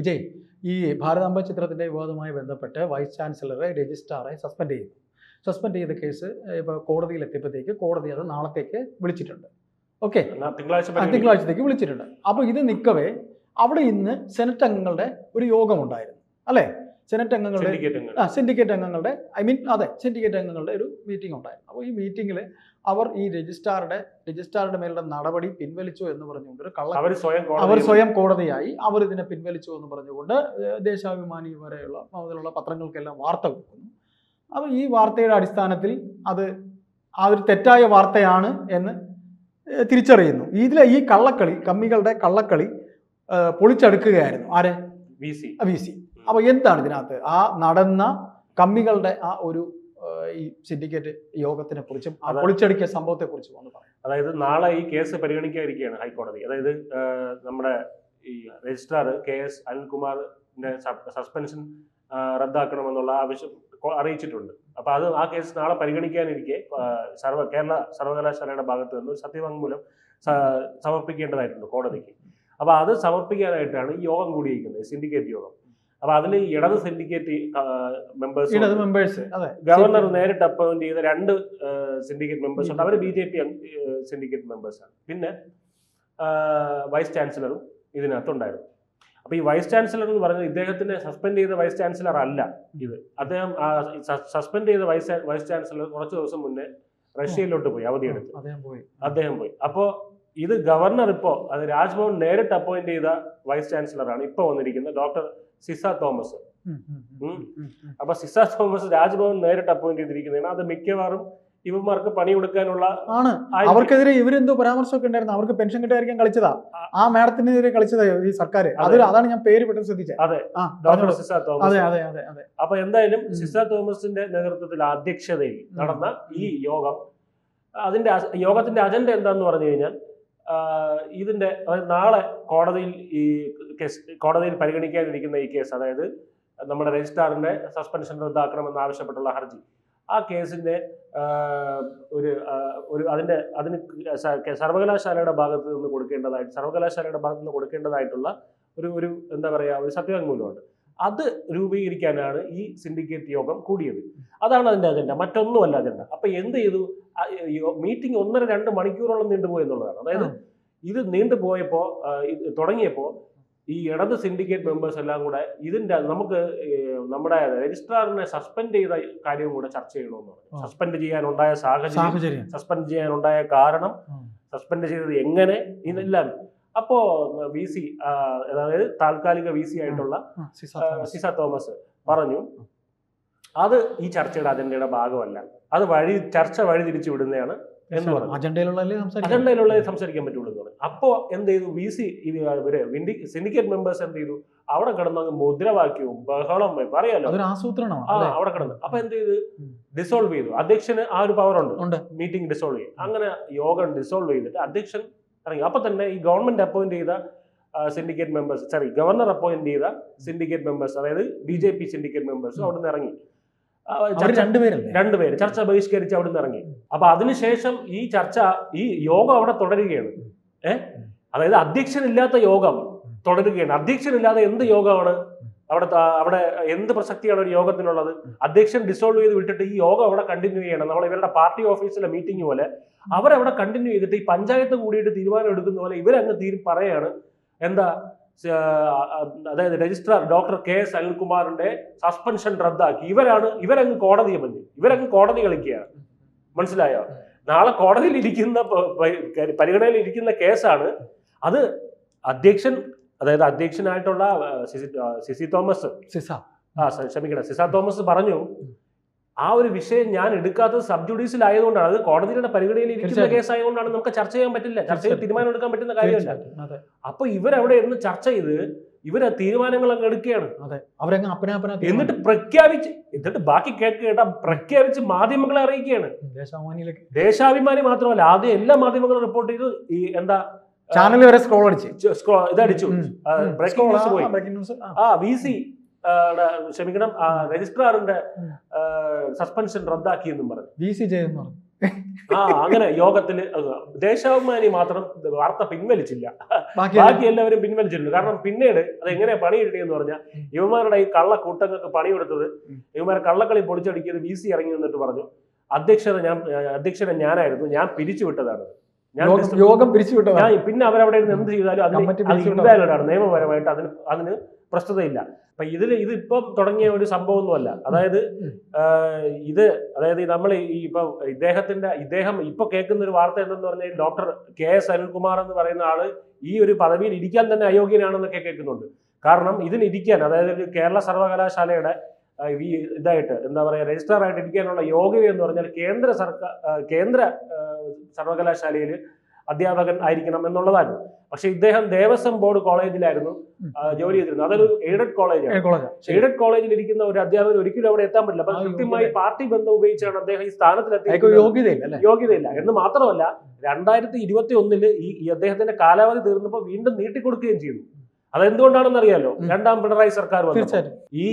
വിജയ് ഈ ഭാരതാംബ ചിത്രത്തിന്റെ വിവാദവുമായി ബന്ധപ്പെട്ട് വൈസ് ചാൻസലറെ രജിസ്ട്രാറെ സസ്പെൻഡ് ചെയ്തു. സസ്പെൻഡ് ചെയ്ത കേസ് ഇപ്പോൾ കോടതിയിൽ എത്തിയപ്പോഴത്തേക്ക് കോടതി അത് നാളത്തേക്ക് വിളിച്ചിട്ടുണ്ട്. ഓക്കെ. തിങ്കളാഴ്ചത്തേക്ക് വിളിച്ചിട്ടുണ്ട്. അപ്പോൾ ഇത് നിൽക്കവേ അവിടെ ഇന്ന് സെനറ്റ് അംഗങ്ങളുടെ ഒരു യോഗമുണ്ടായിരുന്നു. അല്ലേ? സെനറ്റ് അംഗങ്ങളുടെ ആ സിൻഡിക്കേറ്റ് അംഗങ്ങളുടെ ഐ മീൻ അതെ സിൻഡിക്കേറ്റ് അംഗങ്ങളുടെ ഒരു മീറ്റിംഗ് ഉണ്ടായിരുന്നു. അപ്പോൾ ഈ മീറ്റിംഗിൽ അവർ ഈ രജിസ്ട്രാറുടെ രജിസ്ട്രാറുടെ മേലുള്ള നടപടി പിൻവലിച്ചു എന്ന് പറഞ്ഞുകൊണ്ട് ഒരു കള്ള അവർ സ്വയം അവർ സ്വയം കോടതിയായി. അവർ ഇതിനെ പിൻവലിച്ചു എന്ന് പറഞ്ഞുകൊണ്ട് ദേശാഭിമാനി വരെയുള്ള മുതലുള്ള പത്രങ്ങൾക്കെല്ലാം വാർത്ത കൊടുക്കുന്നു. അപ്പോൾ ഈ വാർത്തയുടെ അടിസ്ഥാനത്തിൽ അത് ആ ഒരു തെറ്റായ വാർത്തയാണ് എന്ന് തിരിച്ചറിയുന്നു. ഇതിലെ ഈ കള്ളക്കളി കമ്മികളുടെ കള്ളക്കളി പൊളിച്ചെടുക്കുകയായിരുന്നു. ആരെ? V C. V C. അപ്പോൾ എന്താണ് ഇതിനകത്ത്? ആ നടന്ന കമ്മികളുടെ ആ ഒരു ഈ സിൻഡിക്കേറ്റ് യോഗത്തിനെ കുറിച്ചും ആ. പൊളിച്ചടുക്കിയ സംഭവത്തെ കുറിച്ചും ഒന്ന് പറയാം. അതായത് നാളെ ഈ കേസ് പരിഗണിക്കാതിരിക്കുകയാണ് ഹൈക്കോടതി. അതായത് നമ്മുടെ ഈ രജിസ്ട്രാർ കെ എസ് അനിൽകുമാറിന്റെ സസ്പെൻഷൻ റദ്ദാക്കണമെന്നുള്ള ആവശ്യം അറിയിച്ചിട്ടുണ്ട്. അപ്പൊ അത് ആ കേസ് നാളെ പരിഗണിക്കാനിരിക്കെ സർവ കേരള സർവകലാശാലയുടെ ഭാഗത്ത് നിന്ന് സത്യവാങ്മൂലം സമർപ്പിക്കേണ്ടതായിട്ടുണ്ട് കോടതിക്ക്. അപ്പൊ അത് സമർപ്പിക്കാനായിട്ടാണ് ഈ യോഗം കൂടിയിരിക്കുന്നത് സിൻഡിക്കേറ്റ് യോഗം. അപ്പൊ അതിൽ ഇടത് സിൻഡിക്കേറ്റ് മെമ്പേഴ്സ് ഇടത് മെമ്പേഴ്സ് ഗവർണർ നേരിട്ട് അപ്പോയിന്റ് ചെയ്ത രണ്ട് സിൻഡിക്കേറ്റ് മെമ്പേഴ്സ് ഉണ്ട്. അവർ ബി ജെ പി സിൻഡിക്കേറ്റ് മെമ്പേഴ്സാണ് പിന്നെ വൈസ് ചാൻസലറും ഇതിനകത്തുണ്ടായിരുന്നു. അപ്പൊ ഈ വൈസ് ചാൻസലർ എന്ന് പറയുന്നത് ഇദ്ദേഹത്തിനെ സസ്പെൻഡ് ചെയ്ത വൈസ് ചാൻസലർ അല്ല ഇത്. അദ്ദേഹം സസ്പെൻഡ് ചെയ്ത വൈസ് വൈസ് ചാൻസലർ കുറച്ച് ദിവസം മുന്നേ റഷ്യയിലോട്ട് പോയി അവധിയെടുത്ത്. അദ്ദേഹം പോയി. അദ്ദേഹം പോയി. അപ്പോൾ ഇത് ഗവർണർ ഇപ്പോ അത് രാജ്ഭവൻ നേരിട്ട് അപ്പോയിന്റ് ചെയ്ത വൈസ് ചാൻസലറാണ് ഇപ്പോൾ വന്നിരിക്കുന്നത്. ഡോക്ടർ സിസ തോമസ്. അപ്പൊ സിസ തോമസ് രാജ്ഭവൻ നേരിട്ട് അപ്പോയിന്റ് ചെയ്തിരിക്കുന്നതാണ് അത് മിക്കവാറും ഇവന്മാർക്ക് പണി കൊടുക്കാനുള്ള ആണ്. അവർക്കെതിരെ ഇവരെന്തോ പരാമർശമൊക്കെ ഉണ്ടായിരുന്നു. അവർക്ക് പെൻഷൻ കിട്ടായിരിക്കാൻ കളിച്ചതാ. ആ. മാഡത്തിനെതിരെ കളിച്ചതാ ഈ സർക്കാർ. അത്. അതാണ് ഞാൻ പേര് പെട്ടെന്ന് ശ്രദ്ധിച്ചത് അതെ. ഡോക്ടർ സിസ തോമസ്. അതെ അതെ അതെ അപ്പൊ എന്തായാലും സിസ തോമസിന്റെ നേതൃത്വത്തിൽ അധ്യക്ഷതയിൽ നടന്ന ഈ യോഗം അതിന്റെ യോഗത്തിന്റെ അജണ്ട എന്താന്ന് പറഞ്ഞു കഴിഞ്ഞാൽ ഇതിന്റെ നാളെ കോടതിയിൽ ഈ കേസ് കോടതിയിൽ പരിഗണിക്കാനിരിക്കുന്ന ഈ കേസ് അതായത് നമ്മുടെ രജിസ്ട്രാറിന്റെ സസ്പെൻഷൻ റദ്ദാക്കണമെന്ന് ആവശ്യപ്പെട്ടുള്ള ഹർജി. ആ കേസിന്റെ ഒരു ഒരു അതിന്റെ അതിന് സർവകലാശാലയുടെ ഭാഗത്ത് നിന്ന് കൊടുക്കേണ്ടതായിട്ട് സർവകലാശാലയുടെ ഭാഗത്ത് നിന്ന് കൊടുക്കേണ്ടതായിട്ടുള്ള ഒരു ഒരു എന്താ പറയുക ഒരു സത്യവാങ്മൂലമുണ്ട്. അത് രൂപീകരിക്കാനാണ് ഈ സിൻഡിക്കേറ്റ് യോഗം കൂടിയത്. അതാണ് അതിന്റെ അജണ്ട. മറ്റൊന്നുമല്ല അജണ്ട. അപ്പൊ എന്ത് ചെയ്തു? മീറ്റിംഗ് ഒന്നര രണ്ട് മണിക്കൂറോളം നീണ്ടുപോയി എന്നുള്ളതാണ്. അതായത് ഇത് നീണ്ടുപോയപ്പോ ആ, ഇത് തുടങ്ങിയപ്പോ ഈ ഇടത് സിൻഡിക്കേറ്റ് മെമ്പേഴ്സ് എല്ലാം കൂടെ ഇതിന്റെ നമുക്ക് നമ്മുടെ രജിസ്ട്രാറിനെ സസ്പെൻഡ് ചെയ്ത കാര്യവും കൂടെ ചർച്ച ചെയ്യണമെന്ന് പറഞ്ഞു സസ്പെൻഡ് ചെയ്യാനുണ്ടായ സാഹചര്യം സസ്പെൻഡ് ചെയ്യാനുണ്ടായ കാരണം സസ്പെൻഡ് ചെയ്തത് എങ്ങനെ ഇതെല്ലാം. അപ്പോ വി സി അതായത് താൽക്കാലിക വി സി ആയിട്ടുള്ള. സിസ തോമസ്. പറഞ്ഞു. അത് ഈ ചർച്ചയുടെ അജണ്ടയുടെ ഭാഗമല്ല. അത് വഴി ചർച്ച വഴി തിരിച്ചു വിടുന്നതാണ് എന്ന് പറഞ്ഞു അജണ്ടയിലുള്ളതേ സംസാരിക്കാം. അജണ്ടയിലുള്ളത് സംസാരിക്കാൻ പറ്റുള്ളൂ എന്ന് പറഞ്ഞു അപ്പോ എന്ത് ചെയ്തു? വി സി ഇവർ സിൻഡിക്കേറ്റ് മെമ്പേഴ്സ് എന്ത് ചെയ്തു? അവിടെ കിടന്ന മുദ്രാവാക്യവും ബഹളം പറയാലോ? അവിടെ കിടന്നു. അപ്പൊ എന്ത് ചെയ്തു? ഡിസോൾവ് ചെയ്തു. അധ്യക്ഷന് ആ ഒരു പവർ ഉണ്ട്. മീറ്റിംഗ് ഡിസോൾവ് ചെയ്യും അങ്ങനെ യോഗം ഡിസോൾവ് ചെയ്തിട്ട് അധ്യക്ഷൻ ഇറങ്ങി. അപ്പൊ തന്നെ ഈ ഗവൺമെന്റ് അപ്പോയിന്റ് ചെയ്ത syndicate members sorry governor appoint ചെയ്ത സിൻഡിക്കേറ്റ് മെമ്പേഴ്സ് അതായത് B J P syndicate members അവിടെ അവിടുന്ന് ഇറങ്ങി. രണ്ടുപേരല്ലേ? രണ്ടുപേര്. ചർച്ച ബഹിഷ്കരിച്ച് അവിടെ നിന്ന് ഇറങ്ങി. അപ്പൊ അതിനുശേഷം ഈ ചർച്ച ഈ യോഗം അവിടെ തുടരുകയാണ്. ഏ? അതായത് അധ്യക്ഷനില്ലാത്ത യോഗം തുടരുകയാണ്. അധ്യക്ഷനില്ലാതെ എന്ത് യോഗമാണ്? അവിടെ അവിടെ എന്ത് പ്രസക്തിയാണ് ഒരു യോഗത്തിനുള്ളത്? അധ്യക്ഷൻ ഡിസോൾവ് ചെയ്ത് വിട്ടിട്ട് ഈ യോഗം അവിടെ കണ്ടിന്യൂ ചെയ്യണം. നമ്മൾ ഇവരുടെ പാർട്ടി ഓഫീസിലെ മീറ്റിംഗ് പോലെ അവരവിടെ കണ്ടിന്യൂ ചെയ്തിട്ട് ഈ പഞ്ചായത്ത് കൂടിയിട്ട് തീരുമാനം എടുക്കുന്ന പോലെ ഇവരങ്ങ് തീരു പറയാണ്. എന്താ? അതായത് രജിസ്ട്രാർ ഡോക്ടർ കെ എസ് അനിൽകുമാറിന്റെ സസ്പെൻഷൻ റദ്ദാക്കി. ഇവരാണ് ഇവരങ്ങ് കോടതിയെ മതി ഇവരങ്ങ് കോടതി കളിക്കുകയാണ്. മനസ്സിലായോ? നാളെ കോടതിയിൽ ഇരിക്കുന്ന പരിഗണനയിൽ ഇരിക്കുന്ന കേസാണ്. അത് അധ്യക്ഷൻ അതായത് അധ്യക്ഷനായിട്ടുള്ള സിസി തോമസ്. സിസ. ആ ക്ഷമിക്കണം. സിസ തോമസ് പറഞ്ഞു ആ ഒരു വിഷയം ഞാൻ എടുക്കാത്തത് സബ് ജുഡീഷ്യൽ ആയതുകൊണ്ടാണ്. അത് കോടതിയുടെ പരിഗണനയിൽ ഇരിക്കുന്ന കേസായതുകൊണ്ടാണ് കേസ് ആയതുകൊണ്ടാണ് നമുക്ക് ചർച്ച ചെയ്യാൻ പറ്റില്ല. ചർച്ച ചെയ്ത് തീരുമാനം എടുക്കാൻ പറ്റുന്ന കാര്യമല്ല. അപ്പൊ ഇവരവിടെ ഇരുന്ന് ചർച്ച ചെയ്ത് ഇവർ തീരുമാനങ്ങൾ അങ്ങ് എടുക്കുകയാണ് എന്നിട്ട് പ്രഖ്യാപിച്ച് എന്നിട്ട് ബാക്കി കേക്ക് കേട്ടാ പ്രഖ്യാപിച്ച് മാധ്യമങ്ങളെ അറിയിക്കുകയാണ്. ദേശാഭിമാനി മാത്രമല്ല ആദ്യം എല്ലാ മാധ്യമങ്ങളും റിപ്പോർട്ട് ചെയ്തു ഈ എന്താ ചാനൽ വരെ സ്ക്രോൾ അടിച്ചു. സ്ക്രോൾ ഇതടിച്ചു. ബ്രേക്കിംഗ് ആ, പോയി. ആ വി സി ക്ഷമിക്കണം. രജിസ്ട്രാറിന്റെ സസ്പെൻഷൻ റദ്ദാക്കി എന്നും പറഞ്ഞു. വി സി ജയൻ പറഞ്ഞു. ആ അങ്ങനെ യോഗത്തിൽ ദേശാഭിമാനി മാത്രം വാർത്ത പിൻവലിച്ചില്ല. ബാക്കി എല്ലാവരും പിൻവലിച്ചിട്ടുണ്ട്. കാരണം പിന്നീട് അത് എങ്ങനെ പണി കിട്ടിയെന്ന് പറഞ്ഞാൽ യുവമാരുടെ ഈ കള്ള കൂട്ടങ്ങൾക്ക് പണി കൊടുത്തത് യുവമാരെ കള്ളക്കളി പൊളിച്ചടിക്കിയത് വി സി ഇറങ്ങി നിന്നിട്ട് പറഞ്ഞു. അധ്യക്ഷത ഞാൻ അധ്യക്ഷനെ ഞാനായിരുന്നു. ഞാൻ പിരിച്ചുവിട്ടതാണ്. ഞാൻ യോഗം- പിരിച്ചു യോഗം പിരിച്ചുവിട്ടതാണ്. പിന്നെ അവരവിടെ ഇരുന്ന് എന്ത് ചെയ്താലും അതിന്. നിയമപരമായിട്ട് അതിന് അതിന് പ്രസ്തുതയില്ല. അപ്പൊ ഇതിൽ ഇത് ഇപ്പം തുടങ്ങിയ ഒരു സംഭവമൊന്നുമല്ല. അതായത് ഇത് അതായത് നമ്മൾ ഈ ഇപ്പൊ ഇദ്ദേഹത്തിന്റെ ഇദ്ദേഹം ഇപ്പൊ കേൾക്കുന്ന ഒരു വാർത്ത എന്തെന്ന് പറഞ്ഞാൽ ഡോക്ടർ കെ എസ് അനിൽകുമാർ എന്ന് പറയുന്ന ആൾ ഈ ഒരു പദവിയിൽ ഇരിക്കാൻ തന്നെ അയോഗ്യനാണെന്നൊക്കെ കേൾക്കുന്നുണ്ട്. കാരണം ഇതിന് ഇരിക്കാൻ അതായത് കേരള സർവകലാശാലയുടെ ഇതായിട്ട് എന്താ പറയുക രജിസ്ട്രാർ ആയിട്ട് ഇരിക്കാനുള്ള യോഗ്യത എന്ന് പറഞ്ഞാൽ കേന്ദ്ര സർക്കാർ കേന്ദ്ര സർവകലാശാലയിൽ അധ്യാപകൻ ആയിരിക്കണം എന്നുള്ളതാണ്. പക്ഷെ ഇദ്ദേഹം ദേവസ്വം ബോർഡ് കോളേജിലായിരുന്നു ജോലി ചെയ്തിരുന്നത്. അതൊരു എയ്ഡഡ് കോളേജാണ്. എയ്ഡഡ് കോളേജിൽ ഇരിക്കുന്ന ഒരു അധ്യാപകൻ ഒരിക്കലും അവിടെ എത്താൻ പറ്റില്ല. അപ്പൊ കൃത്യമായി പാർട്ടി ബന്ധം ഉപയോഗിച്ചാണ് അദ്ദേഹം ഈ സ്ഥാനത്തിലെത്തി യോഗ്യതയില്ല എന്ന് മാത്രമല്ല രണ്ടായിരത്തി ഇരുപത്തി ഒന്നിൽ ഈ ഈ അദ്ദേഹത്തിന്റെ കാലാവധി തീർന്നപ്പോൾ വീണ്ടും നീട്ടിക്കൊടുക്കുകയും ചെയ്തു. അതെന്തുകൊണ്ടാണെന്ന് അറിയാലോ രണ്ടാം പിണറായി സർക്കാർ വന്നു ഈ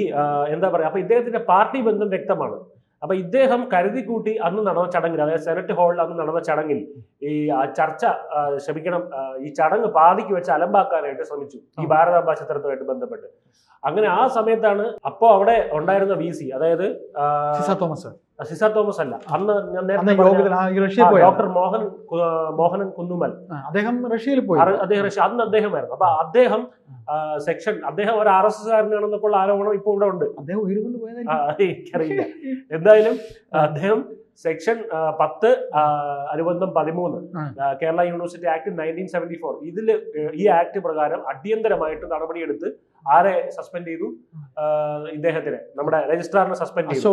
എന്താ പറയാ അപ്പൊ ഇദ്ദേഹത്തിന്റെ പാർട്ടി ബന്ധം വ്യക്തമാണ്. അപ്പൊ ഇദ്ദേഹം കരുതി കൂട്ടി അന്ന് നടന്ന ചടങ്ങിൽ അതായത് സെനറ്റ് ഹാളിൽ അന്ന് നടന്ന ചടങ്ങിൽ ഈ ചർച്ച ക്ഷമിക്കണം ഈ ചടങ്ങ് പാതിക്ക് വെച്ച് അലമ്പാക്കാനായിട്ട് ശ്രമിച്ചു ഈ. ഭാരതാംബ ചിത്രത്തുമായിട്ട് ബന്ധപ്പെട്ട് അങ്ങനെ ആ സമയത്താണ് അപ്പോ അവിടെ ഉണ്ടായിരുന്ന വി സി അതായത് തോമസ് സിസ തോമസ് അല്ല. അന്ന് ഞാൻ നേരത്തെ ഡോക്ടർ മോഹൻ മോഹനൻ കുന്നുമൽ. അദ്ദേഹം റഷ്യയിൽ പോയി. അദ്ദേഹം റഷ്യ- അന്ന് അദ്ദേഹമായിരുന്നു. അപ്പൊ അദ്ദേഹം സെക്ഷൻ അദ്ദേഹം ഒരു ആർ എസ് എസ് കാരനാണെന്നൊക്കെയുള്ള ആരോപണം ഇപ്പോൾ ഇവിടെ ഉണ്ട്. അദ്ദേഹം എനിക്കറിയില്ല. എന്തായാലും അദ്ദേഹം സെക്ഷൻ പത്ത് അനുബന്ധം പതിമൂന്ന്. Kerala university act nineteen seventy four ഇതിൽ ഈ ആക്ട് പ്രകാരം അടിയന്തരമായിട്ട് നടപടിയെടുത്ത് ആരെ സസ്പെൻഡ് ചെയ്തു? ഇദ്ദേഹത്തിനെ നമ്മുടെ രജിസ്ട്രാറിനെ സസ്പെൻഡ് ചെയ്തു.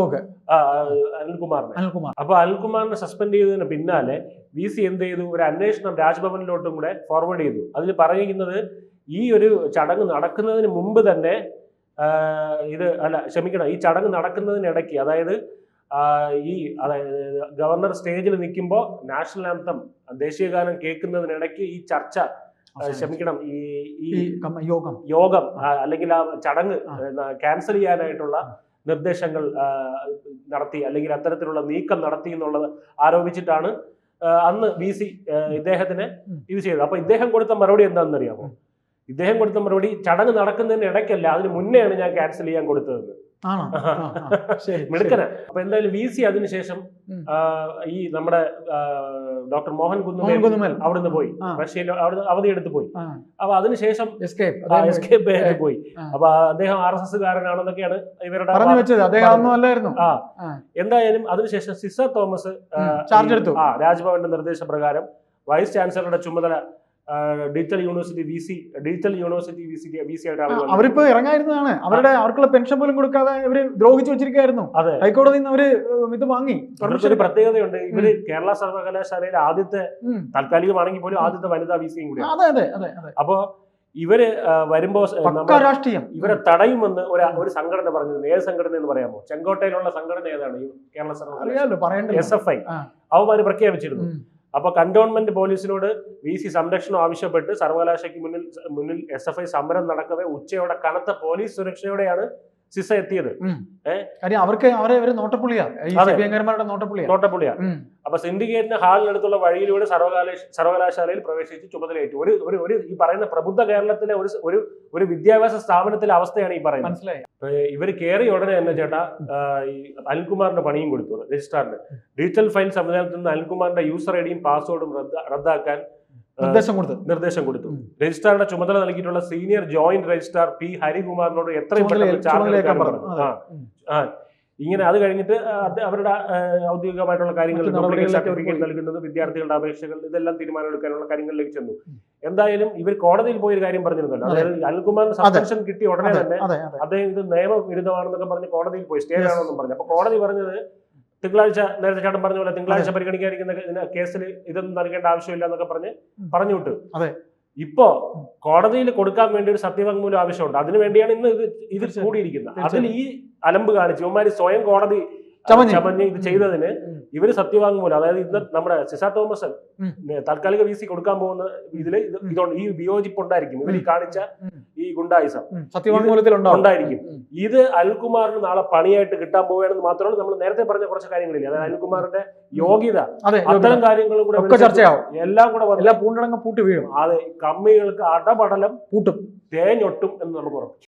അനിൽകുമാറിനെ. അനിൽകുമാർ. അപ്പൊ അനിൽകുമാറിനെ സസ്പെൻഡ് ചെയ്തതിന് പിന്നാലെ വി സി എന്ത് ചെയ്തു? ഒരു അന്വേഷണം രാജ്ഭവനിലോട്ടും കൂടെ ഫോർവേഡ് ചെയ്തു. അതിൽ പറയുന്നത് ഈ ഒരു ചടങ്ങ് നടക്കുന്നതിന് മുമ്പ് തന്നെ ഇത് അല്ല ക്ഷമിക്കണം ഈ ചടങ്ങ് നടക്കുന്നതിനിടയ്ക്ക് അതായത് ഈ അതായത് ഗവർണർ സ്റ്റേജിൽ നിൽക്കുമ്പോൾ നാഷണൽ ആന്തം ദേശീയഗാനം കേൾക്കുന്നതിനിടയ്ക്ക് ഈ ചർച്ച ക്ഷമിക്കണം ഈ ഈ യോഗം. യോഗം അല്ലെങ്കിൽ ആ ചടങ്ങ്. ക്യാൻസൽ ചെയ്യാനായിട്ടുള്ള നിർദ്ദേശങ്ങൾ നടത്തി അല്ലെങ്കിൽ അത്തരത്തിലുള്ള നീക്കം നടത്തി എന്നുള്ളത് ആരോപിച്ചിട്ടാണ് അന്ന് വി സി ഇദ്ദേഹത്തിന്. ഇത് ചെയ്തത്. അപ്പൊ ഇദ്ദേഹം കൊടുത്ത മറുപടി എന്താണെന്നറിയാമോ? ഇദ്ദേഹം കൊടുത്ത മറുപടി ചടങ്ങ് നടക്കുന്നതിന് ഇടയ്ക്കല്ല അതിന് മുന്നെയാണ് ഞാൻ ക്യാൻസൽ ചെയ്യാൻ കൊടുത്തതെന്ന്. ആണോ? ശരി മിടുക്കന. അപ്പൊ എന്തായാലും വി സി അതിനുശേഷം ഈ നമ്മുടെ ഡോക്ടർ മോഹൻ കുന്നുമേൽ അവിടുന്ന് പോയി. റഷ്യയിൽ അവിടുന്ന് അവധി എടുത്ത് പോയി അപ്പൊ അതിനുശേഷം എസ്കേപ്പ് എസ്കേപ്പ് പോയി. അപ്പൊ അദ്ദേഹം ആർ എസ് എസ് കാരനാണെന്നൊക്കെയാണ് ഇവരുടെ പറഞ്ഞു വെച്ചത്. അദ്ദേഹം അല്ലായിരുന്നു. ആ. എന്തായാലും അതിനുശേഷം സിസർ തോമസ് ചാർജ് എടുത്തു. ആ രാജ്ഭവന്റെ നിർദ്ദേശപ്രകാരം വൈസ് ചാൻസലറുടെ ചുമതല digital university V C digital university V C V C ആയിട്ട്. അവരിപ്പോ ഇറങ്ങായിരുന്നതാണ് അവരുടെ അവർക്കുള്ള പെൻഷൻ പോലും കൊടുക്കാതെ ഇവർ ദ്രോഹിച്ചു വെച്ചിരിക്കുന്നു അതെ. ഹൈക്കോടതിയിൽ നിന്ന് അവർ ഇത് വാങ്ങി. ഒരു പ്രത്യേകതയുണ്ട്. ഇവർ കേരള സർവകലാശാലയിലെ ആദ്യത്തെ. താൽക്കാലികമാണെങ്കിൽ പോലും ആദ്യത്തെ വനിതാ വി സിയും കൂടി അതെ അതെ അതെ അപ്പോ ഇവർ വരുമ്പോ രാഷ്ട്രീയം. ഇവരെ തടയുമെന്ന് ഒരു ഒരു സംഘടന പറഞ്ഞത് ഏത് സംഘടന എന്ന് പറയാമോ? ചെങ്കോട്ടയിലുള്ള സംഘടന ഏതാണ് കേരള സർവകലാശാല? എസ് എഫ് ഐ അവർ അവന്മാര് പ്രഖ്യാപിച്ചിരുന്നു. ഉം. അപ്പൊ കന്റോൺമെന്റ് പോലീസിനോട് വി സി സംരക്ഷണം ആവശ്യപ്പെട്ട് സർവകലാശാലയ്ക്ക് മുന്നിൽ മുന്നിൽ എസ് എഫ് ഐ സമരം നടക്കവേ ഉച്ചയോടെ കനത്ത പോലീസ് സുരക്ഷയോടെയാണ് സിസ എത്തിയത്. കാര്യം അവർക്ക് അവരെ ഒരു നോട്ടപ്പുള്ളിയാ. അപ്പൊ സിൻഡിക്കേറ്റിന് ഹാളിനടുത്തുള്ള വഴിയിലൂടെ സർവകലാശ സർവകലാശാലയിൽ പ്രവേശിച്ച് ചുമതലയേറ്റു. ഒരു ഒരു ഒരു ഈ പറയുന്ന പ്രബുദ്ധ കേരളത്തിലെ ഒരു ഒരു ഒരു വിദ്യാഭ്യാസ സ്ഥാപനത്തിലെ അവസ്ഥയാണ് ഈ പറയുന്നത്. മനസ്സിലായി. ഇവർ കയറി ഉടനെ തന്നെ ചേട്ടാ ഈ അനിൽകുമാറിന്റെ പണിയും കൊടുത്തു രജിസ്ട്രാറിന്. ഡിജിറ്റൽ ഫയൽ സംവിധാനത്തിൽ നിന്ന് അനിൽകുമാറിന്റെ യൂസർ ഐഡിയും പാസ്വേഡും റദ്ദാക്കാൻ നിർദ്ദേശം കൊടുത്തു. നിർദ്ദേശം കൊടുത്തു. രജിസ്ട്രാറുടെ ചുമതല നൽകിയിട്ടുള്ള സീനിയർ ജോയിന്റ് രജിസ്ട്രാർ പി ഹരികുമാറിനോട് എത്രയും പെട്ടെന്ന് ചാർജ്. ഇങ്ങനെ അത് കഴിഞ്ഞിട്ട് അവരുടെ ഔദ്യോഗികമായിട്ടുള്ള കാര്യങ്ങൾ സർട്ടിഫിക്കറ്റ്. നൽകുന്നത് വിദ്യാർത്ഥികളുടെ അപേക്ഷകൾ ഇതെല്ലാം തീരുമാനമെടുക്കാനുള്ള കാര്യങ്ങളിലേക്ക് ചെന്നു എന്തായാലും ഇവർ കോടതിയിൽ പോയി ഒരു കാര്യം പറഞ്ഞിരുന്നല്ലോ. അതായത് അനിൽകുമാറിന് സസ്പെൻഷൻ കിട്ടിയ ഉടനെ തന്നെ അദ്ദേഹം ഇത് നിയമവിരുദ്ധമാണെന്നൊക്കെ പറഞ്ഞ് കോടതിയിൽ പോയി. സ്റ്റേ ആണെന്നും പറഞ്ഞു. അപ്പൊ കോടതി പറഞ്ഞത് തിങ്കളാഴ്ച നേരത്തെ ചേട്ടൻ പറഞ്ഞ പോലെ തിങ്കളാഴ്ച പരിഗണിക്കാതിരിക്കുന്ന കേസിൽ ഇതൊന്നും നൽകേണ്ട ആവശ്യമില്ല എന്നൊക്കെ പറഞ്ഞ്. പറഞ്ഞു വിട്ടു. അതെ. ഇപ്പോ കോടതിയിൽ കൊടുക്കാൻ വേണ്ടി ഒരു സത്യവാങ്മൂലം ആവശ്യമുണ്ട്. അതിനു വേണ്ടിയാണ് ഇന്ന് ഇത് ഇത് കൂടിയിരിക്കുന്നത്. അതിൽ ഈ അലമ്പ് കാണിച്ചു ഇവന്മാര് സ്വയം കോടതി ചമഞ്ഞ്. ഇത് ചെയ്തതിന്. ഇവർ സത്യവാങ്മൂലം. അതായത് ഇന്ന് നമ്മുടെ സിസാ തോമസ് ഉം. താൽക്കാലിക വി സി കൊടുക്കാൻ പോകുന്ന ഇതിൽ ഇതുണ്ട്. ഈ വിയോജിപ്പ് ഉണ്ടായിരിക്കും. ഇവർ ഈ കാണിച്ച ഈ ഗുണ്ടായിസം. സത്യവാങ്മൂലത്തിൽ ഉണ്ടായിരിക്കും. ഇത് അൽകുമാറിന് നാളെ പണിയായിട്ട് കിട്ടാൻ പോവുകയാണെന്ന് മാത്രമല്ല നമ്മൾ നേരത്തെ പറഞ്ഞ കുറച്ച് കാര്യങ്ങളില്ല? അതായത് അൽകുമാറിന്റെ യോഗ്യത അതെ അത്തരം കാര്യങ്ങളും കൂടെ ചർച്ചയാവും. എല്ലാം കൂടെ എല്ലാം പൂണ്ടടങ്ങ് പൂട്ടി വീഴും. അതെ കമ്മികൾക്ക് അടപടലം പൂട്ടും. തേഞ്ഞൊട്ടും എന്ന് നമുക്ക് ഉറപ്പിച്ചു.